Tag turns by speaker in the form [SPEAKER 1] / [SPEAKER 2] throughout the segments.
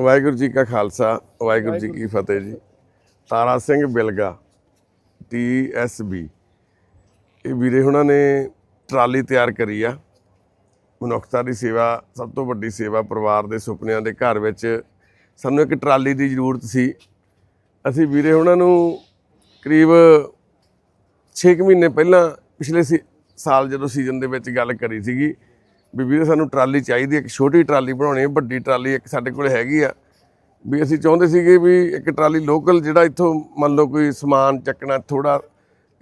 [SPEAKER 1] ਵਾਹਿਗੁਰੂ ਜੀ ਕਾ ਖਾਲਸਾ ਵਾਹਿਗੁਰੂ ਜੀ ਕੀ ਫਤਿਹ ਜੀ। ਤਾਰਾ ਸਿੰਘ ਬਿਲਗਾ ਟੀਐਸਬੀ ਇਹ ਵੀਰੇ ਹੁਣਾਂ ਨੇ ਟਰਾਲੀ ਤਿਆਰ ਕਰੀ ਆ। ਮਨੁੱਖਤਾ ਦੀ ਸੇਵਾ ਸਭ ਤੋਂ ਵੱਡੀ ਸੇਵਾ ਪਰਿਵਾਰ ਦੇ ਸੁਪਨਿਆਂ ਦੇ ਘਰ ਵਿੱਚ ਸਾਨੂੰ ਇੱਕ ਟਰਾਲੀ ਦੀ ਜ਼ਰੂਰਤ ਸੀ। ਅਸੀਂ ਵੀਰੇ ਹੁਣਾਂ ਨੂੰ ਕਰੀਬ 6 ਮਹੀਨੇ ਪਹਿਲਾਂ ਪਿਛਲੇ ਸੀ- ਸਾਲ ਜਦੋਂ ਸੀਜ਼ਨ ਦੇ ਵਿੱਚ ਗੱਲ ਕਰੀ ਸੀਗੀ ਵੀ ਵੀਰੇ ਸਾਨੂੰ ਟਰਾਲੀ ਚਾਹੀਦੀ ਹੈ, ਇੱਕ ਛੋਟੀ ਟਰਾਲੀ ਬਣਾਉਣੀ ਹੈ, ਵੱਡੀ ਟਰਾਲੀ ਇੱਕ ਸਾਡੇ ਕੋਲ ਹੈਗੀ ਆ। ਵੀ ਅਸੀਂ ਚਾਹੁੰਦੇ ਸੀਗੇ ਵੀ ਇੱਕ ਟਰਾਲੀ ਲੋਕਲ ਜਿਹੜਾ ਇੱਥੋਂ ਮੰਨ ਲਓ ਕੋਈ ਸਮਾਨ ਚੱਕਣਾ ਥੋੜਾ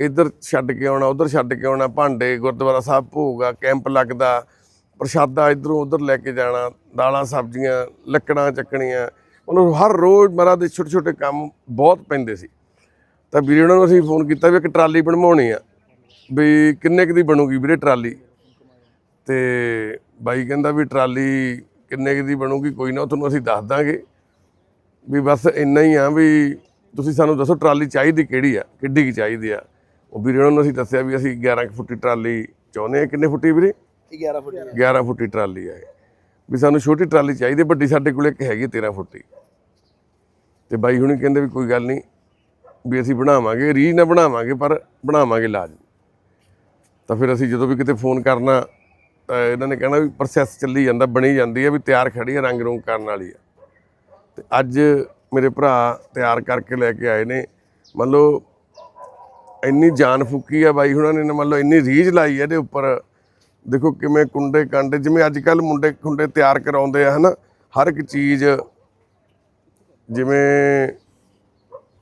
[SPEAKER 1] ਇੱਧਰ ਛੱਡ ਕੇ ਆਉਣਾ, ਉਧਰ ਛੱਡ ਕੇ ਆਉਣਾ, ਭਾਂਡੇ, ਗੁਰਦੁਆਰਾ ਸਾਹਿਬ ਭੋਗ ਆ ਕੈਂਪ ਲੱਗਦਾ, ਪ੍ਰਸ਼ਾਦਾ ਇਧਰੋਂ ਉਧਰ ਲੈ ਕੇ ਜਾਣਾ, ਦਾਲਾਂ, ਸਬਜ਼ੀਆਂ, ਲੱਕੜਾਂ ਚੱਕਣੀਆਂ, ਮਤਲਬ ਹਰ ਰੋਜ਼ ਮਰਾ ਦੇ ਛੋਟੇ ਛੋਟੇ ਕੰਮ ਬਹੁਤ ਪੈਂਦੇ ਸੀ। ਤਾਂ ਵੀਰੇ ਉਹਨਾਂ ਨੂੰ ਅਸੀਂ ਫੋਨ ਕੀਤਾ ਵੀ ਇੱਕ ਟਰਾਲੀ ਬਣਵਾਉਣੀ ਆ, ਵੀ ਕਿੰਨੇ ਕੁ ਦੀ ਬਣੂਗੀ ਵੀਰੇ ਟਰਾਲੀ? ਤੇ ਬਾਈ ਕਹਿੰਦਾ ਵੀ ਟਰਾਲੀ ਕਿੰਨੇ ਕੁ ਦੀ ਬਣੂਗੀ ਕੋਈ ਨਾ ਉਹ ਤੁਹਾਨੂੰ ਅਸੀਂ ਦੱਸ ਦਾਂਗੇ। ਵੀ ਬਸ ਇੰਨਾ ਹੀ ਆ ਵੀ ਤੁਸੀਂ ਸਾਨੂੰ ਦੱਸੋ ਟਰਾਲੀ ਚਾਹੀਦੀ ਕਿਹੜੀ ਆ ਕਿੱਡੀ ਕੀ ਚਾਹੀਦੀ ਆ। ਉਹ ਵੀਰੇ ਉਹਨਾਂ ਨੂੰ ਅਸੀਂ ਦੱਸਿਆ ਵੀ ਅਸੀਂ 11 ਕੁ ਫੁੱਟੀ ਟਰਾਲੀ ਚਾਹੁੰਦੇ ਆ। ਕਿੰਨੇ ਫੁੱਟੀ ਵੀਰੇ?
[SPEAKER 2] 11 ਫੁੱਟ
[SPEAKER 1] 11 ਫੁੱਟੀ ਟਰਾਲੀ ਆ ਵੀ ਸਾਨੂੰ ਛੋਟੀ ਟਰਾਲੀ ਚਾਹੀਦੀ ਵੱਡੀ ਸਾਡੇ ਕੋਲ ਇੱਕ ਹੈਗੀ 13 ਫੁੱਟੀ। ਤੇ ਬਾਈ ਹੁਣੀ ਕਹਿੰਦੇ ਵੀ ਕੋਈ ਗੱਲ ਨਹੀਂ ਵੀ ਅਸੀਂ ਬਣਾਵਾਂਗੇ ਰੀਜ ਨਾ ਬਣਾਵਾਂਗੇ ਪਰ ਬਣਾਵਾਂਗੇ ਲਾਜ਼ਮੀ। ਤਾਂ ਫਿਰ ਅਸੀਂ ਜਦੋਂ ਵੀ ਕਿਤੇ ਫੋਨ ਕਰਨਾ ਇਹਨਾਂ ਨੇ ਕਹਿਣਾ ਵੀ ਪ੍ਰੋਸੈਸ ਚੱਲੀ ਜਾਂਦਾ, ਬਣੀ ਜਾਂਦੀ ਹੈ, ਵੀ ਤਿਆਰ ਖੜੀ ਹੈ, ਰੰਗ ਰੂੰਗ ਕਰਨ ਵਾਲੀ ਆ ਤੇ ਅੱਜ ਮੇਰੇ ਭਰਾ ਤਿਆਰ ਕਰਕੇ ਲੈ ਕੇ ਆਏ ਨੇ। ਮੰਨ ਲਓ, ਇੰਨੀ ਜਾਨ ਫੂਕੀ ਆ ਬਾਈ ਹੁਣਾਂ ਨੇ ਮੰਨ ਲਓ, ਇੰਨੀ ਰੀਝ ਲਾਈ ਹੈ ਇਹਦੇ ਉੱਪਰ। ਦੇਖੋ ਕਿਵੇਂ ਕੁੰਡੇ ਕਾਂਡੇ, ਜਿਵੇਂ ਅੱਜ ਕੱਲ ਮੁੰਡੇ ਖੁੰਡੇ ਤਿਆਰ ਕਰਾਉਂਦੇ ਆ, ਹਨਾ? ਹਰ ਇੱਕ ਚੀਜ਼, ਜਿਵੇਂ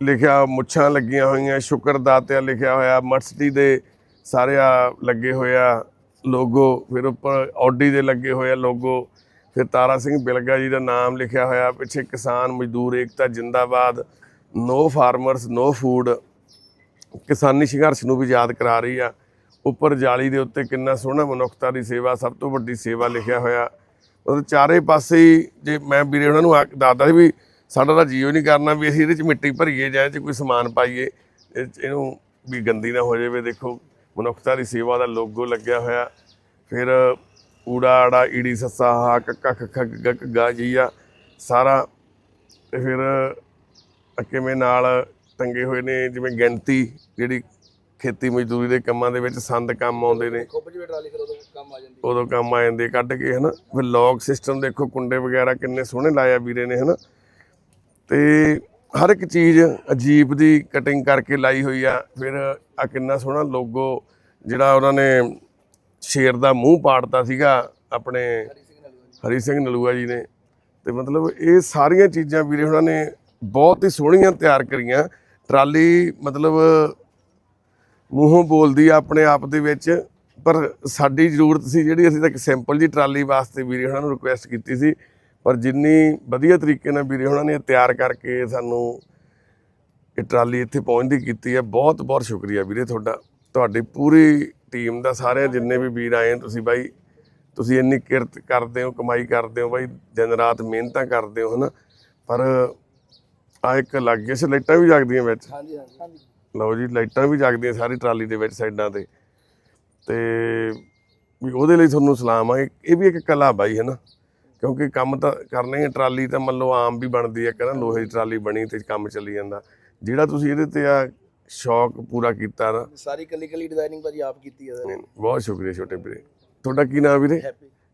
[SPEAKER 1] ਲਿਖਿਆ ਮੁੱਛਾਂ ਲੱਗੀਆਂ ਹੋਈਆਂ, ਸ਼ੁਕਰ ਦਾਤਿਆ ਲਿਖਿਆ ਹੋਇਆ ਮਰਸਟੀ ਦੇ ਸਾਰੇ ਆ ਲੱਗੇ ਹੋਇਆ ਲੋਗੋ, ਫਿਰ ਉੱਪਰ ਆਡੀ ਦੇ ਲੱਗੇ ਹੋਏ ਆ ਲੋਗੋ, ਫਿਰ ਤਾਰਾ ਸਿੰਘ ਬਿਲਗਾ ਜੀ ਦਾ ਨਾਮ ਲਿਖਿਆ ਹੋਇਆ, ਪਿੱਛੇ ਕਿਸਾਨ ਮਜ਼ਦੂਰ ਏਕਤਾ ਜਿੰਦਾਬਾਦ ਨੋ ਫਾਰਮਰਸ ਨੋ ਫੂਡ ਕਿਸਾਨੀ ਸੰਘਰਸ਼ ਨੂੰ ਵੀ ਯਾਦ ਕਰਾ ਰਹੀ ਆ। ਉੱਪਰ ਜਾਲੀ ਦੇ ਉੱਤੇ ਕਿੰਨਾ ਸੋਹਣਾ ਮਨੁੱਖਤਾ ਦੀ ਸੇਵਾ, ਸਭ ਤੋਂ ਵੱਡੀ ਸੇਵਾ ਲਿਖਿਆ ਹੋਇਆ। ਮਤਲਬ ਚਾਰੇ ਪਾਸੇ ਹੀ ਜੇ ਮੈਂ ਵੀਰੇ ਉਹਨਾਂ ਨੂੰ ਆ ਦੱਸਦਾ ਸੀ ਵੀ ਸਾਡਾ ਤਾਂ ਜੀਓ ਨਹੀਂ ਕਰਨਾ ਵੀ ਅਸੀਂ ਇਹਦੇ ਚ ਮਿੱਟੀ ਭਰੀਏ ਜਾਂ ਇਹ ਚ ਕੋਈ ਸਮਾਨ ਪਾਈਏ, ਇਹ 'ਚ ਇਹਨੂੰ ਵੀ ਗੰਦੀ ਨਾ ਹੋ ਜਾਵੇ, ਦੇਖੋ, ਮਨੁੱਖਤਾ ਦੀ ਸੇਵਾ ਦਾ ਲੋਗੋ ਲੱਗਿਆ ਹੋਇਆ। ਫਿਰ ਊੜਾ ਆੜਾ ਈੜੀ ਸੱਸਾ ਹਾ ਕੱਕਾ ਖੱਖਾ ਗੱਗਾ ਗਾ ਜੀ ਆ ਸਾਰਾ। ਤੇ ਫਿਰ ਕਿਵੇਂ ਨਾਲ ਟੰਗੇ ਹੋਏ ਨੇ ਜਿਵੇਂ ਗਿਣਤੀ ਜਿਹੜੀ ਖੇਤੀ ਮਜ਼ਦੂਰੀ ਦੇ ਕੰਮਾਂ ਦੇ ਵਿੱਚ ਸੰਦ ਕੰਮ ਆਉਂਦੇ ਨੇ।
[SPEAKER 2] ਖੁੱਬ ਜਵੇ ਟਰਾਲੀ ਫਿਰ ਉਦੋਂ ਕੰਮ ਆ ਜਾਂਦੀ।
[SPEAKER 1] ਉਦੋਂ ਕੰਮ ਆ ਜਾਂਦੇ ਕੱਢ ਕੇ ਹਨਾ। ਫਿਰ ਲੌਕ ਸਿਸਟਮ ਦੇਖੋ ਕੁੰਡੇ ਵਗੈਰਾ ਕਿੰਨੇ ਸੋਹਣੇ ਲਾਇਆ ਵੀਰੇ ਨੇ ਹਨਾ। ਤੇ ਹਰ ਇੱਕ ਚੀਜ਼ ਅਜੀਬ ਦੀ ਕਟਿੰਗ ਕਰਕੇ ਲਾਈ ਹੋਈ ਆ। ਫਿਰ ਆ ਕਿੰਨਾ ਸੋਹਣਾ ਲੋਗੋ ਜਿਹੜਾ ਉਹਨਾਂ ਨੇ ਸ਼ੇਰ ਦਾ ਮੂੰਹ ਪਾੜਤਾ ਸੀਗਾ ਆਪਣੇ ਹਰੀ ਸਿੰਘ ਨਲੂਆ ਜੀ ਨੇ। ਤੇ ਮਤਲਬ ਇਹ ਸਾਰੀਆਂ ਚੀਜ਼ਾਂ ਵੀਰੇ ਉਹਨਾਂ ਨੇ ਬਹੁਤ ਹੀ ਸੋਹਣੀਆਂ ਤਿਆਰ ਕਰੀਆਂ। ਟਰਾਲੀ ਮਤਲਬ ਮੂੰਹੋਂ ਬੋਲਦੀ ਆ ਆਪਣੇ ਆਪ ਦੇ ਵਿੱਚ, ਪਰ ਸਾਡੀ ਜ਼ਰੂਰਤ ਸੀ ਜਿਹੜੀ ਅਸੀਂ ਤਾਂ ਇੱਕ ਸਿੰਪਲ ਜੀ ਟਰਾਲੀ ਵਾਸਤੇ ਵੀਰੇ ਉਹਨਾਂ ਨੂੰ ਰਿਕੁਐਸਟ ਕੀਤੀ ਸੀ। ਪਰ ਜਿੰਨੀ ਵਧੀਆ ਤਰੀਕੇ ਨਾਲ ਵੀਰੇ ਉਹਨਾਂ ਨੇ ਤਿਆਰ ਕਰਕੇ ਸਾਨੂੰ ਇਹ ਟਰਾਲੀ ਇੱਥੇ ਪਹੁੰਚਦੀ ਕੀਤੀ ਹੈ ਬਹੁਤ ਬਹੁਤ ਸ਼ੁਕਰੀਆ ਵੀਰੇ ਤੁਹਾਡਾ। ਤੁਹਾਡੀ ਪੂਰੀ ਟੀਮ ਦਾ ਸਾਰਿਆਂ ਜਿੰਨੇ ਵੀ ਵੀਰ ਆਏ ਤੁਸੀਂ ਬਾਈ ਤੁਸੀਂ ਇੰਨੀ ਕਿਰਤ ਕਰਦੇ ਹੋ ਕਮਾਈ ਕਰਦੇ ਹੋ ਬਾਈ ਦਿਨ ਰਾਤ ਮਿਹਨਤਾਂ ਕਰਦੇ ਹੋ ਹਨਾ? ਪਰ ਆ ਇੱਕ ਲੱਗ ਗਿਆ ਸੀ ਲਾਈਟਾਂ ਵੀ ਜਗਦੀਆਂ ਵਿੱਚ।
[SPEAKER 2] ਹਾਂਜੀ ਹਾਂਜੀ।
[SPEAKER 1] ਲਓ ਜੀ ਲਾਈਟਾਂ ਵੀ ਜਗਦੀਆਂ ਸਾਰੀ ਟਰਾਲੀ ਦੇ ਵਿੱਚ ਸਾਈਡਾਂ ਤੇ। ਤੇ ਵੀ ਉਹਦੇ ਲਈ ਤੁਹਾਨੂੰ ਸਲਾਮ ਆ ਇਹ ਵੀ ਇੱਕ ਕਲਾ ਬਾਈ ਹੈ ਨਾ ਕਿਉਂਕਿ ਕੰਮ ਤਾਂ ਕਰਨਾ ਹੈ, ਟਰਾਲੀ ਤਾਂ ਮੰਨ ਲਓ ਆਮ ਵੀ ਬਣਦੀ ਹੈ ਕਹਿੰਦਾ ਲੋਹੇ ਦੀ ਟਰਾਲੀ ਬਣੀ ਤੇ ਕੰਮ ਚੱਲੀ ਜਾਂਦਾ। ਜਿਹੜਾ ਤੁਸੀਂ ਇਹਦੇ ਤੇ ਆ ਸ਼ੌਕ ਪੂਰਾ ਕੀਤਾ ਨਾ।
[SPEAKER 2] ਸਾਰੀ ਕੱਲੀ ਕੱਲੀ ਡਿਜ਼ਾਈਨਿੰਗ ਭਾਜੀ ਆਪ ਕੀਤੀ ਹੈ ਸਰ।
[SPEAKER 1] ਬਹੁਤ ਸ਼ੁਕਰੀਆ ਛੋਟੇ ਵੀਰੇ। ਤੁਹਾਡਾ ਕੀ ਨਾਮ ਵੀਰੇ?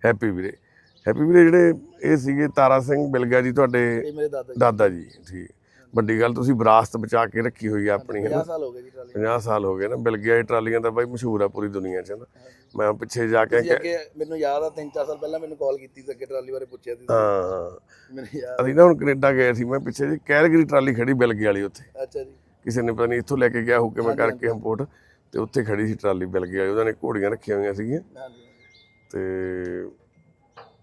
[SPEAKER 2] ਹੈਪੀ।
[SPEAKER 1] ਵੀਰੇ। ਹੈਪੀ ਵੀਰੇ ਜਿਹੜੇ ਇਹ ਸੀਗੇ ਤਾਰਾ ਸਿੰਘ ਬਿਲਗਾ ਜੀ ਤੁਹਾਡੇ
[SPEAKER 2] ਦਾਦਾ ਜੀ।
[SPEAKER 1] ਠੀਕ। ਵੱਡੀ ਗੱਲ ਤੁਸੀਂ ਵਿਰਾਸਤ ਬਚਾ ਕੇ ਰੱਖੀ ਹੋਈ ਆ ਆਪਣੀ ਹੈ
[SPEAKER 2] 50 ਸਾਲ ਹੋ ਗਏ ਜੀ ਟਰਾਲੀ।
[SPEAKER 1] 50 ਸਾਲ ਹੋ ਗਏ ਨਾ। ਬਿਲਗਿਆ ਇਹ ਟਰਾਲੀਆਂ ਤਾਂ ਬਾਈ ਮਸ਼ਹੂਰ ਆ ਪੂਰੀ ਦੁਨੀਆ 'ਚ ਨਾ ਮੈਂ ਪਿੱਛੇ ਜਾ ਕੇ
[SPEAKER 2] ਅੱਗੇ ਮੈਨੂੰ ਯਾਦ ਆ 3-4 ਸਾਲ ਪਹਿਲਾਂ ਮੈਨੂੰ ਕਾਲ ਕੀਤੀ ਸੀ ਅੱਗੇ ਟਰਾਲੀ ਬਾਰੇ ਪੁੱਛਿਆ ਸੀ।
[SPEAKER 1] ਹਾਂ
[SPEAKER 2] ਮੈਨੂੰ ਯਾਦ
[SPEAKER 1] ਅਸੀਂ ਨਾ ਹੁਣ ਕੈਨੇਡਾ ਗਏ ਸੀ ਮੈਂ ਪਿੱਛੇ ਜੀ ਕੈਲਗਰੀ ਟਰਾਲੀ ਖੜੀ ਬਿਲਗੇ ਵਾਲੀ ਉੱਥੇ।
[SPEAKER 2] ਅੱਛਾ ਜੀ।
[SPEAKER 1] ਕਿਸੇ ਨੇ ਪਤਾ ਨਹੀਂ ਇੱਥੋਂ ਲੈ ਕੇ ਗਿਆ ਹੋ ਕਿਵੇਂ ਕਰਕੇ ਇੰਪੋਰਟ ਤੇ ਉੱਥੇ ਖੜੀ ਸੀ ਟਰਾਲੀ ਬਿਲਗੇ ਵਾਲੀ ਉਹਨਾਂ ਨੇ ਘੋੜੀਆਂ ਰੱਖੀਆਂ ਹੋਈਆਂ ਸੀਗੀਆਂ। ਤੇ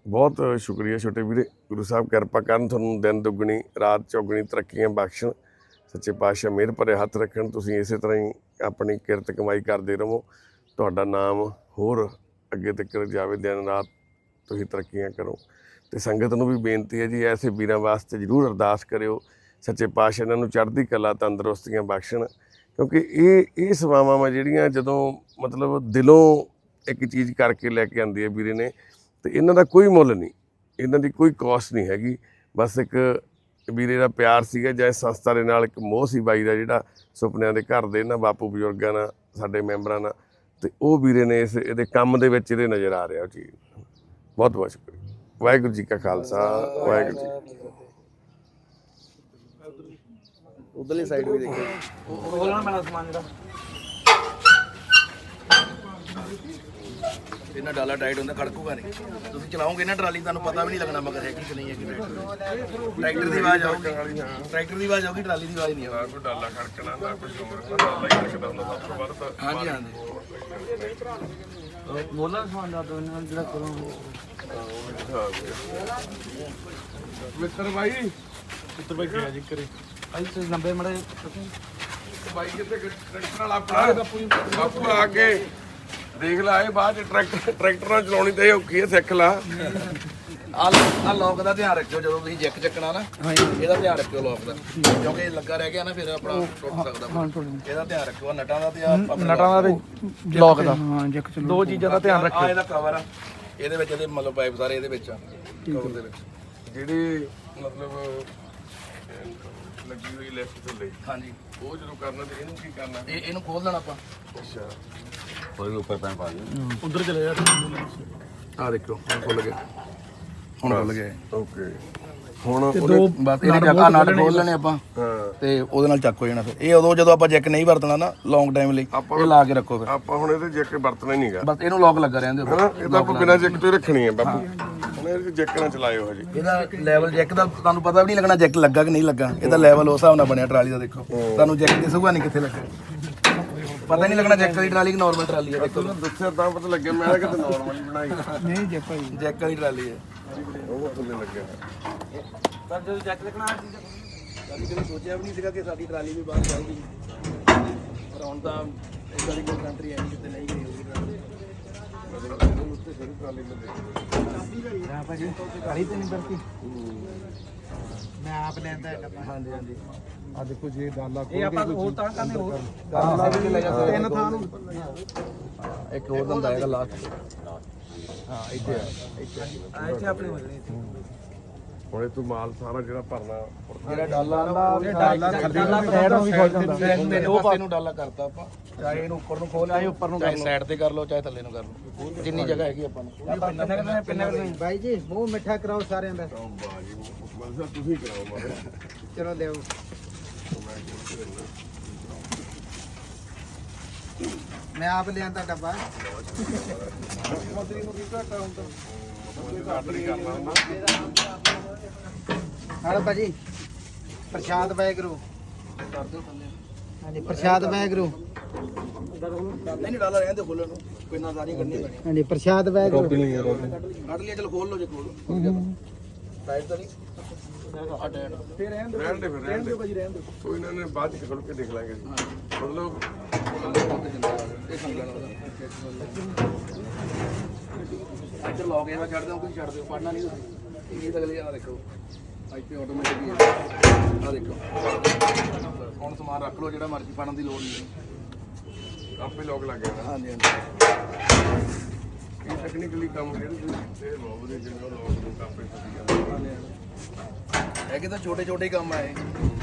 [SPEAKER 1] ਬਹੁਤ ਸ਼ੁਕਰੀਆ ਛੋਟੇ ਵੀਰੇ। ਗੁਰੂ ਸਾਹਿਬ ਕਿਰਪਾ ਕਰਨ ਤੁਹਾਨੂੰ ਦਿਨ ਦੁੱਗਣੀ ਰਾਤ ਚੌਗਣੀ ਤਰੱਕੀਆਂ ਬਖਸ਼ਣ। ਸੱਚੇ ਪਾਤਸ਼ਾਹ ਮਿਹਰ ਭਰੇ ਹੱਥ ਰੱਖਣ। ਤੁਸੀਂ ਇਸੇ ਤਰ੍ਹਾਂ ਹੀ ਆਪਣੀ ਕਿਰਤ ਕਮਾਈ ਕਰਦੇ ਰਹੋ। ਤੁਹਾਡਾ ਨਾਮ ਹੋਰ ਅੱਗੇ ਤੱਕ ਜਾਵੇ। ਦਿਨ ਰਾਤ ਤੁਸੀਂ ਤਰੱਕੀਆਂ ਕਰੋ। ਤੇ ਸੰਗਤ ਨੂੰ ਵੀ ਬੇਨਤੀ ਹੈ ਜੀ ਐਸੇ ਵੀਰਾਂ ਵਾਸਤੇ ਜਰੂਰ ਅਰਦਾਸ ਕਰਿਓ। ਸੱਚੇ ਪਾਤਸ਼ਾਹ ਇਹਨਾਂ ਨੂੰ ਚੜ੍ਹਦੀ ਕਲਾ, ਤੰਦਰੁਸਤੀਆਂ ਬਖਸ਼ਣ। ਕਿਉਂਕਿ ਇਹ ਇਹ ਸੇਵਾਵਾਂ ਵਾ ਜਿਹੜੀਆਂ ਜਦੋਂ ਮਤਲਬ ਦਿਲੋਂ ਇੱਕ ਚੀਜ਼ ਕਰਕੇ ਲੈ ਕੇ ਆਂਦੀ ਹੈ ਵੀਰੇ ਨੇ, ਤੇ ਇਹਨਾਂ ਦਾ ਕੋਈ ਮੁੱਲ ਨਹੀਂ। ਇਹਨਾਂ ਦੀ ਕੋਈ ਕਾਸਟ ਨਹੀਂ ਹੈਗੀ। ਬਸ ਇੱਕ ਵੀਰੇ ਦਾ ਪਿਆਰ ਸੀਗਾ ਜਾਂ ਇਸ ਸੰਸਥਾ ਦੇ ਨਾਲ ਇੱਕ ਮੋਹ ਸੀ ਬਾਈ ਦਾ ਜਿਹੜਾ ਸੁਪਨਿਆਂ ਦੇ ਘਰ ਦੇ ਨਾ, ਬਾਪੂ ਬਜ਼ੁਰਗਾਂ ਨਾਲ, ਸਾਡੇ ਮੈਂਬਰਾਂ ਨਾਲ। ਤੇ ਉਹ ਵੀਰੇ ਨੇ ਇਸ, ਇਹਦੇ ਕੰਮ ਦੇ ਵਿੱਚ ਇਹਦੇ ਨਜ਼ਰ ਆ ਰਿਹਾ ਉਹ ਚੀਜ਼। ਬਹੁਤ ਬਹੁਤ ਸ਼ੁਕਰੀਆ। ਵਾਹਿਗੁਰੂ ਜੀ ਕਾ ਖਾਲਸਾ, ਵਾਹਿਗੁਰੂ ਜੀ
[SPEAKER 2] ਉਧਰਲੀ ਸਾਈਡ ਵੀ ਦੇਖੋ।
[SPEAKER 3] ਉਹ ਬੋਲਣਾ ਪੈਣਾ ਸਮਾਨ ਜਿਹੜਾ।
[SPEAKER 2] ਇਹਨਾਂ ਡਾਲਾ ਟਾਈਟ ਹੁੰਦਾ ਖੜਕੂਗਾ ਨਹੀਂ। ਤੁਸੀਂ ਚਲਾਓਗੇ ਨਾ ਟਰਾਲੀ ਤੁਹਾਨੂੰ ਪਤਾ ਵੀ ਨਹੀਂ ਲੱਗਣਾ ਮਗਰ ਹੈ ਕਿ ਨਹੀਂ ਹੈ ਕਿ ਟਰੈਕਟਰ ਦੀ ਆਵਾਜ਼ ਆਊਗੀ। ਟਰੈਕਟਰ ਦੀ ਆਵਾਜ਼ ਆਊਗੀ ਟਰਾਲੀ ਦੀ ਆਵਾਜ਼ ਨਹੀਂ ਆਊਗੀ।
[SPEAKER 1] ਕੋਈ ਡਾਲਾ ਖੜਕਣਾ ਨਾ ਕੋਈ ਹੋਰ ਡਾਲਾ ਹੀ ਖੜਕਦਾ ਹੁੰਦਾ ਸਭ ਤੋਂ ਵੱਧ ਤਾਂ
[SPEAKER 2] ਹਾਂਜੀ ਹਾਂਜੀ।
[SPEAKER 3] ਬੋਲਣਾ ਸਮਾਨ ਦਾ ਦੋ ਇਹਨਾਂ ਜਿਹੜਾ ਕਰੋ
[SPEAKER 1] ਮਿੱਤਰ ਬਾਈ
[SPEAKER 3] ਪੁੱਤਰ ਬਾਈ ਕਿਹਾ ਜੀ ਕਰੇ ਭਾਈ ਤੁਸੀਂ ਨੰਬਰ ਮੜੇ
[SPEAKER 1] ਬਾਈ ਕਿੱਥੇ ਟਰੈਕਟਰ ਵਾਲਾ ਆਪਣਾ ਬਾਪੂ ਆ ਕੇ ਦੇਖ ਲੈ ਇਹ ਬਾਅਦ ਚ ਟਰੈਕਟਰ ਟਰੈਕਟਰ ਨਾਲ ਚਲਾਉਣੀ ਤੇ ਔਖੀ ਹੈ ਸਿੱਖ ਲਾ।
[SPEAKER 2] ਆ ਆ ਲੋਕ ਦਾ ਧਿਆਨ ਰੱਖਿਓ ਜਦੋਂ ਤੁਸੀਂ ਜੈਕ ਚੱਕਣਾ ਨਾ ਇਹਦਾ ਧਿਆਨ ਰੱਖਿਓ ਲੋਕ ਦਾ। ਕਿਉਂਕਿ ਇਹ ਲੱਗਾ ਰਹਿ ਗਿਆ ਨਾ ਫਿਰ ਆਪਣਾ ਟੁੱਟ ਸਕਦਾ। ਇਹਦਾ ਧਿਆਨ ਰੱਖਿਓ ਨਟਾਂ ਦਾ ਤੇ ਆ
[SPEAKER 3] ਨਟਾਂ ਦਾ ਤੇ ਲੋਕ ਦਾ। ਹਾਂ ਜੱਕ ਚਲੋ ਦੋ ਚੀਜ਼ਾਂ ਦਾ ਧਿਆਨ ਰੱਖਿਓ।
[SPEAKER 2] ਆ ਇਹਦਾ ਕਵਰ ਆ। ਇਹਦੇ ਵਿੱਚ ਇਹਦੇ ਮਤਲਬ ਪਾਈਪ ਸਾਰੇ ਇਹਦੇ ਵਿੱਚ ਆ ਕਵਰ ਦੇ ਵਿੱਚ।
[SPEAKER 1] ਜਿਹੜੀ ਮਤਲਬ ਲੱਗੀ ਹੋਈ ਲੈਫਟ ਤੋਂ ਲਈ।
[SPEAKER 2] ਹਾਂਜੀ।
[SPEAKER 1] ਉਹ ਜਦੋਂ ਕਰਨਾ ਤੇ ਇਹਨੂੰ ਕੀ ਕਰਨਾ?
[SPEAKER 2] ਇਹ ਇਹਨੂੰ ਖੋਲ ਦੇਣਾ ਆਪਾਂ।
[SPEAKER 1] ਅੱਛਾ।
[SPEAKER 3] ਉਧਰ ਚਲੇ ਜਾ।
[SPEAKER 2] ਆ ਦੇਖੋ ਹੁਣ ਖੁੱਲ ਗਿਆ। ਹੁਣ ਖੁੱਲ ਗਿਆ
[SPEAKER 1] ਓਕੇ। ਹੁਣ
[SPEAKER 3] ਦੋ
[SPEAKER 1] ਉਹਨੇ
[SPEAKER 2] ਬਸ ਇਹਦੇ ਜੱਕਾ ਨਟ ਖੋਲ ਲੈਣੇ ਆਪਾਂ।
[SPEAKER 1] ਹਾਂ।
[SPEAKER 2] ਤੇ ਉਹਦੇ ਨਾਲ ਚੱਕ ਹੋ ਜਾਣਾ ਫਿਰ। ਇਹ ਉਦੋਂ ਜਦੋਂ ਆਪਾਂ ਜੈਕ ਨਹੀਂ ਵਰਤਣਾ ਨਾ ਲੌਂਗ ਟਾਈਮ ਲਈ ਇਹ ਲਾ ਕੇ ਰੱਖੋ ਫਿਰ।
[SPEAKER 1] ਆਪਾਂ ਹੁਣ ਇਹਦੇ ਜੈਕ ਵਰਤਣਾ ਹੀ ਨਹੀਂਗਾ
[SPEAKER 2] ਬਸ ਇਹਨੂੰ ਲੋਕ ਲੱਗਾ ਰਹਿੰਦੇ
[SPEAKER 1] ਹਨਾ? ਇਹ ਤਾਂ ਆਪਾਂ ਬਿਨਾਂ ਜੈਕ ਤੋਂ ਹੀ ਰੱਖਣੀ ਹੈ ਬਾਪੂ ਇਹਦੇ ਜੈਕ ਨਾਲ ਚਲਾਇਓ ਹਜੇ।
[SPEAKER 2] ਇਹਦਾ ਲੈਵਲ ਜੈਕ ਦਾ ਤੁਹਾਨੂੰ ਪਤਾ ਵੀ ਨਹੀਂ ਲੱਗਣਾ ਜੈਕ ਲੱਗਾ ਕਿ ਨਹੀਂ ਲੱਗਾ। ਇਹਦਾ ਲੈਵਲ ਉਸ ਹਿਸਾਬ ਨਾਲ ਬਣਿਆ ਟਰਾਲੀ ਦਾ ਦੇਖੋ। ਤੁਹਾਨੂੰ ਜੈਕ ਦਿਸੂਗਾ ਨਹੀਂ ਕਿੱਥੇ ਲੱਗਾ। ਪਤਾ ਹੀ ਨਹੀਂ ਲੱਗਣਾ ਜੈਕ ਵਾਲੀ ਟਰਾਲੀ ਕਿ ਨਾਰਮਲ ਟਰਾਲੀ ਹੈ ਦੇਖੋ।
[SPEAKER 1] ਦੱਸਿਆ ਤਾਂ ਪਤਾ ਲੱਗਿਆ ਮੈਂ ਕਿਤੇ ਨਾਰਮਲ ਬਣਾਈ।
[SPEAKER 3] ਨਹੀਂ ਜੇ ਭਾਈ
[SPEAKER 2] ਜੈਕ ਵਾਲੀ ਟਰਾਲੀ ਹੈ।
[SPEAKER 1] ਉਹ ਥੱਲੇ ਲੱਗਿਆ।
[SPEAKER 3] ਪਰ ਜਦੋਂ ਜੱਕ ਲੱਗਣਾ
[SPEAKER 2] ਕਦੀ ਕਦੇ ਸੋਚਿਆ ਵੀ ਨਹੀਂ ਸੀਗਾ ਕਿ ਸਾਡੀ ਟਰਾਲੀ ਵੀ ਬਾਹਰ ਜਾਊਗੀ। ਪਰ ਹੁਣ ਤਾਂ ਇਦਾਂ ਦੀ ਕੋਈ ਕੰਟਰੀ ਹੈ ਨਹੀਂ ਜਿੱਥੇ ਨਹੀਂ ਗਈ ਹੋਊਗੀ
[SPEAKER 3] ਹਾਂ ਭਾਜੀ ਗਾੜੀ ਤੇ ਨਹੀਂ ਵਰਤੀ ਮੈਂ ਆਪ ਲੈਂਦਾ ਡੱਬਾ
[SPEAKER 2] ਹਾਂਜੀ ਹਾਂਜੀ
[SPEAKER 3] ਆ ਦੇਖੋ ਜੀ ਡਾਲਾ ਇਹ ਆਪਾਂ ਹੋਰ ਤਾਂ ਕਰਨੇ ਹੋਰ। ਤਿੰਨ ਥਾਂ ਨੂੰ।
[SPEAKER 2] ਇੱਕ ਹੋਰ ਦੰਦਾ ਹੈਗਾ ਲਾਸਟ
[SPEAKER 3] ਆ। ਇੱਥੇ ਆਪਣੇ ਹੋ ਜਣੇ ਇੱਥੇ
[SPEAKER 1] ਹੁਣ ਇਹ ਤੂੰ ਮਾਲ ਸਾਰਾ ਜਿਹੜਾ ਭਰਨਾ
[SPEAKER 2] ਜਿਹੜਾ ਡਾਲਾ ਨਾ
[SPEAKER 3] ਇਹ ਡਾਲਾ ਥੱਲੇ ਨੂੰ। ਸਾਈਡ ਨੂੰ ਵੀ ਖੋਲ ਜਾਂਦਾ।
[SPEAKER 2] ਮੇਰੇ ਪਾਸੇ ਨੂੰ ਡਾਲਾ ਕਰਤਾ ਆਪਾਂ। ਚਾਹੇ ਇਹਨੂੰ ਉੱਪਰ ਨੂੰ ਖੋਲ ਚਾਹੇ ਉੱਪਰ ਨੂੰ ਚਾਹੇ ਸਾਈਡ ਤੇ ਕਰ ਲਓ ਚਾਹੇ ਥੱਲੇ ਨੂੰ ਕਰ ਲਓ। ਜਿੰਨੀ ਜਗ੍ਹਾ ਹੈਗੀ ਆਪਾਂ ਨੂੰ।
[SPEAKER 3] ਪਿੰਨਾ ਕਰਨਾ ਪਿੰਨਾ ਕਰਨਾ
[SPEAKER 4] ਭਾਈ ਜੀ ਮੂੰਹ ਮਿੱਠਾ ਕਰਾਓ ਸਾਰਿਆਂ ਦਾ।
[SPEAKER 1] ਤੁਸੀਂ ਕਰਾਓ ਮਾਰੇ
[SPEAKER 4] ਚਲੋ ਲਿਓ ਮੈਂ ਆਪ ਲਿਆਂਦਾ ਡੱਬਾ। ਹਲੋ ਭਾਜੀ ਪ੍ਰਸ਼ਾਦ ਵੈਗਰੂ ਹਾਂਜੀ ਪ੍ਰਸ਼ਾਦ ਵੈਗਰੂ
[SPEAKER 2] ਨਹੀਂ ਨਹੀਂ ਡਾਲਾ ਰਹਿਣ ਦੇ ਖੋਲਣ ਨੂੰ। ਕੋਈ ਨਾਜ਼ਾਰੀ ਕਰਨੀ ਪੈਣੀ।
[SPEAKER 4] ਹਾਂਜੀ ਪ੍ਰਸ਼ਾਦ ਵੈਗਰੂ
[SPEAKER 2] ਕੱਢ ਲਿਆ ਚਲੋ ਖੋਲ ਲਓ ਜੇ ਖੋਲ ਸਾਈਡ ਤਾਂ ਨਹੀਂ। ਫੇਰ ਰਹਿਣ
[SPEAKER 1] ਰਹਿਣ ਦੇ ਫਿਰ ਰਹਿਣ ਦੇ।
[SPEAKER 2] ਭਾਜੀ ਰਹਿਣ ਦਿਓ।
[SPEAKER 1] ਕੋਈ ਇਹਨਾਂ ਨੇ ਬਾਅਦ ਚ ਖੁੱਲ ਕੇ ਦੇਖ ਲਾਂਗੇ ਮਤਲਬ
[SPEAKER 2] ਇੱਧਰ ਲੌਕ ਇਹਦਾ ਛੱਡ ਦਿਓ ਕੋਈ ਛੱਡ ਦਿਓ ਪੜਨਾ ਨਹੀਂ ਤੁਸੀਂ। ਇਹ ਤਾਂ ਅਗਲੇ ਆ ਦੇਖੋ। ਇੱਥੇ ਆਟੋਮੈਟਿਕ ਹੀ ਹੈ ਆ ਦੇਖੋ। ਹੁਣ ਸਮਾਨ ਰੱਖ ਲਓ ਜਿਹੜਾ ਮਰਜ਼ੀ ਪੜਨ ਦੀ ਲੋੜ ਨਹੀਂ।
[SPEAKER 1] ਆਪੇ ਲੋਕ ਲੱਗ ਗਿਆ ਨਾ।
[SPEAKER 2] ਹਾਂਜੀ ਹਾਂਜੀ।
[SPEAKER 1] ਇਹ ਟੈਕਨੀਕਲੀ ਕੰਮ ਜਿਹੜੇ ਤੁਸੀਂ ਇਹ ਲੋਕ ਦੇ ਜਿਹੜੇ ਉਹ ਲੋਕ ਨੂੰ ਕਾਪੇ ਸਦੀ ਜਾਂਦੇ
[SPEAKER 2] ਇਹ ਤਾਂ ਛੋਟੇ ਛੋਟੇ ਕੰਮ ਆਏ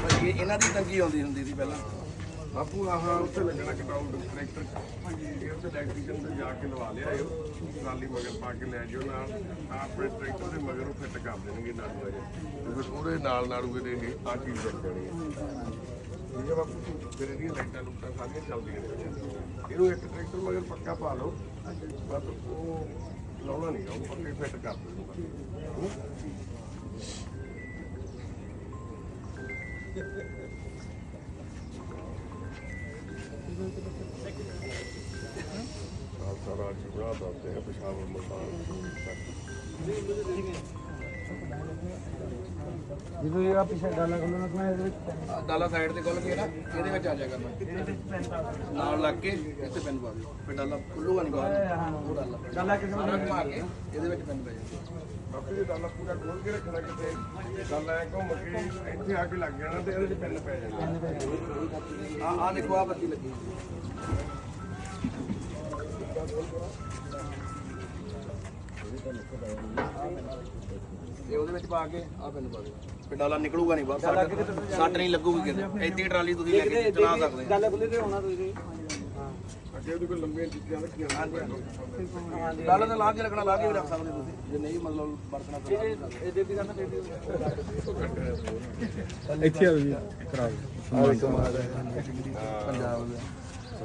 [SPEAKER 2] ਪਰ ਇਹ ਇਹਨਾਂ ਦੀ ਤੰਗੀ ਆਉਂਦੀ ਹੁੰਦੀ ਸੀ ਪਹਿਲਾਂ।
[SPEAKER 1] ਬਾਪੂ, ਆਹ ਉੱਥੇ ਲੱਗਣਾ ਕਟਾਊਟ ਟਰੈਕਟਰ ਇਹ ਉੱਥੇ ਇਲੈਕਟ੍ਰੀਸ਼ੀਅਨ ਤੇ ਜਾ ਕੇ ਲਵਾ ਲਿਆਇਓ ਟਰਾਲੀ ਮਗਰ ਪਾ ਕੇ ਲੈ ਜਿਓ ਨਾਲ। ਆਪਣੇ ਟਰੈਕਟਰ ਦੇ ਮਗਰ ਉਹ ਫਿੱਟ ਕਰ ਦੇਣਗੇ ਨਾੜੂ ਅਜੇ ਤੇ ਫਿਰ ਉਹਦੇ ਨਾਲ ਨਾੜੂ ਦੇ ਇਹ ਆ ਚੀਜ਼ ਲੱਗ ਜਾਣੀ ਹੈ ਠੀਕ ਹੈ ਬਾਪੂ? ਫਿਰ ਇਹਦੀਆਂ ਲਾਈਟਾਂ ਲੁੱਟਾਂ ਸਾਰੀਆਂ ਚੱਲਦੀਆਂ ਨੇ। ਇਹਨੂੰ ਇੱਕ ਟਰੈਕਟਰ ਮਗਰ ਪੱਕਾ ਪਾ ਲਓ। ਬਸ ਉਹ ਲਾਉਣਾ ਨਹੀਂ, ਉਹ ਪੱਕੇ ਫਿੱਟ ਕਰ ਦਿਓ ਸਾਰਾ ਬਣਾ ਦੱਸਦੇ ਆ ਪਿਸ਼ਾਵਰ ਤੱਕ
[SPEAKER 3] ਜਦੋਂ ਇਹ ਆ ਪਿੱਛੇ ਡਾਲਾ ਖੋਲਣਾ ਤਾਂ ਇਹਦੇ ਵਿੱਚ
[SPEAKER 2] ਆਹ ਡਾਲਾ ਸਾਈਡ ਤੇ ਖੁੱਲ ਕੇ ਨਾ ਇਹਦੇ ਵਿੱਚ ਆ ਜਾ ਕਰਨਾ ਨਾਲ ਲੱਗ ਕੇ ਇੱਥੇ ਪੈਨ ਪਾ ਦਿਓ। ਫਿਰ ਡਾਲਾ ਖੁੱਲੂਗਾ ਨਹੀਂ ਬਾਹਰ। ਉਹ ਡਾਲਾ।
[SPEAKER 3] ਡਾਲਾ ਕਿਸੇ
[SPEAKER 2] ਸਾਰਾ ਘੁਮਾ ਕੇ ਇਹਦੇ ਵਿੱਚ ਪੈਨ ਪੈ ਜਾਊਗਾ
[SPEAKER 1] ਬਾਕੀ ਇਹ ਡਾਲਾ ਪੂਰਾ ਖੋਲ ਕੇ ਰੱਖਣਾ ਕਿਤੇ ਡਾਲਾ ਐ ਘੁੰਮ ਕੇ ਇੱਥੇ ਆ ਕੇ ਲੱਗ ਜਾਣਾ ਤੇ ਇਹਦੇ ਚ ਪੈਨ ਪੈ ਜਾਣਾ।
[SPEAKER 2] ਆ ਆ ਦੇਖੋ ਆ ਬੱਤੀ ਲੱਗੀ ਤੇ ਉਹਦੇ ਵਿੱਚ ਪਾ ਕੇ ਆ ਪਿੰਡ ਪਾ ਦਿਓ। ਪਿੰਡਾਲਾ ਨਿਕਲੂਗਾ ਨਹੀਂ ਬਾਹਰ ਸੱਟ ਨਹੀਂ ਲੱਗੂਗੀ ਕਿਤੇ। ਇੱਦੀ ਟਰਾਲੀ ਤੁਸੀਂ ਲੈ ਕੇ ਚਲਾ ਸਕਦੇ
[SPEAKER 3] ਗੱਲ ਖੁੱਲੇ ਤੇ ਹੋਣਾ ਤੁਸੀਂ।
[SPEAKER 1] ਅੱਗੇ ਉਹਦੇ ਕੋਲ ਲੰਬੀਆਂ ਚੀਜ਼ਾਂ ਰੱਖੀਆਂ
[SPEAKER 2] ਗੱਲ ਤਾਂ ਲਾ ਕੇ ਰੱਖਣਾ ਲਾ ਕੇ ਵੀ ਰੱਖ ਸਕਦੇ ਤੁਸੀਂ। ਜੇ ਨਹੀਂ ਮਤਲਬ ਵਰਤਣਾ ਤਾਂ
[SPEAKER 3] ਇਹ ਦੇ ਦੀ ਕਰਨਾ ਦੇ ਦੀ।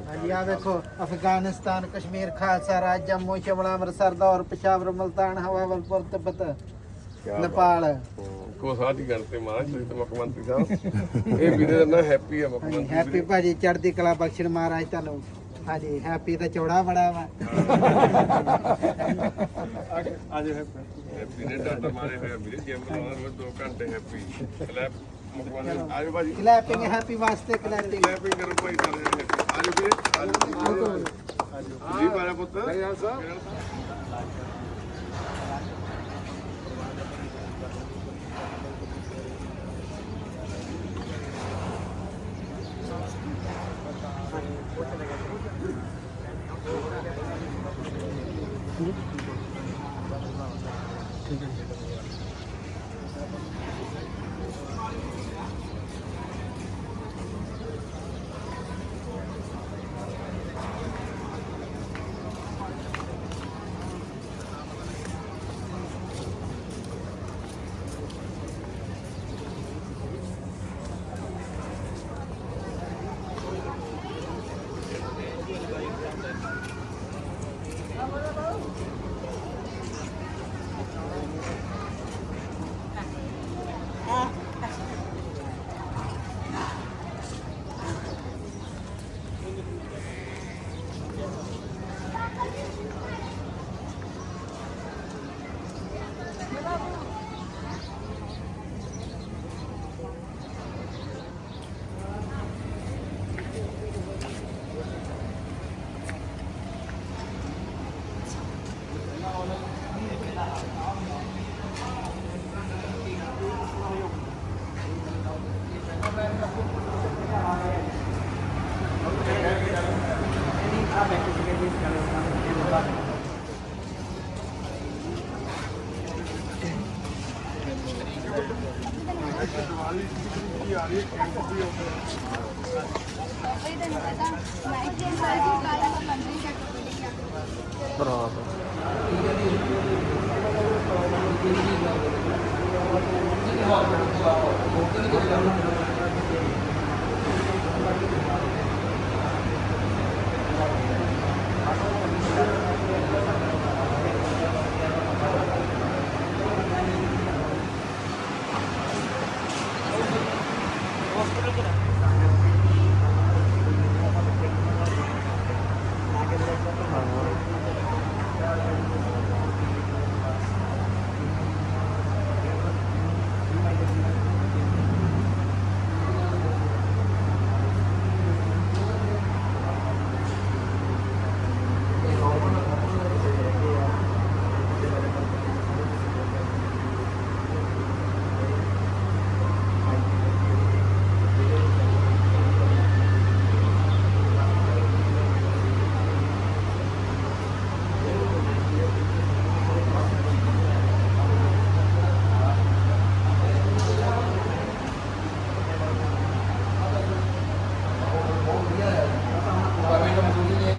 [SPEAKER 4] ਹਾਂਜੀ ਆ ਵੇਖੋ ਅਫਗਾਨਿਸਤਾਨ ਕਸ਼ਮੀਰ ਖਾਲਸਾ ਰਾਜ ਜੰਮੂ ਸ਼ਿਮਲਾ ਅੰਮ੍ਰਿਤਸਰ ਦੌਰ ਪਸ਼ਾਵਰ ਮਲਤਾਨ ਹਵਾਵਲਪੁਰ ਤਿੱਬਤ ਨੇਪਾਲ।
[SPEAKER 1] ਕੋ ਸਾਡੀ ਗੱਲ ਤੇ ਮਹਾਰਾਜ ਤੁਸੀਂ ਤੇ ਮੁੱਖ ਮੰਤਰੀ ਸਾਹਿਬ ਇਹ ਵੀਰੇ ਦਾ ਨਾਂ ਹੈਪੀ ਆ ਮੁੱਖ ਮੰਤਰੀ
[SPEAKER 4] ਹੈਪੀ ਭਾਜੀ ਚੜ੍ਹਦੀ ਕਲਾ ਬਖਸ਼ਣ ਮਹਾਰਾਜ ਤੁਹਾਨੂੰ। ਹਾਂਜੀ ਹੈਪੀ ਤਾਂ ਚੌੜਾ ਬੜਾ ਵਾ।
[SPEAKER 1] ਹੈਪੀ ਨੇ ਡਾਟਾ ਮਾਰੇ ਹੋਏ ਆ ਵੀਰੇ ਜਿਮ ਲਾਉਣਾ ਰੋਜ਼ 2 ਘੰਟੇ ਹੈਪੀ ਕਲੈਪ ਮੰਤਰੀ ਆਜੋ ਭਾਜੀ
[SPEAKER 4] ਕਲੈਪਿੰਗ ਹੈਪੀ ਵਾਸਤੇ ਕਲੈਪਿੰਗ
[SPEAKER 1] ਕਲੈਪਿੰਗ ਕਰੋ ਭਾਈ ਸਾਰੇ ਆਜੋ ਵੀਰੇ ਆਜੋ ਆਜੋ ਜੀ ਬਾਰਾ ਪੁੱਤ?
[SPEAKER 5] ਬਰਾਬਰ।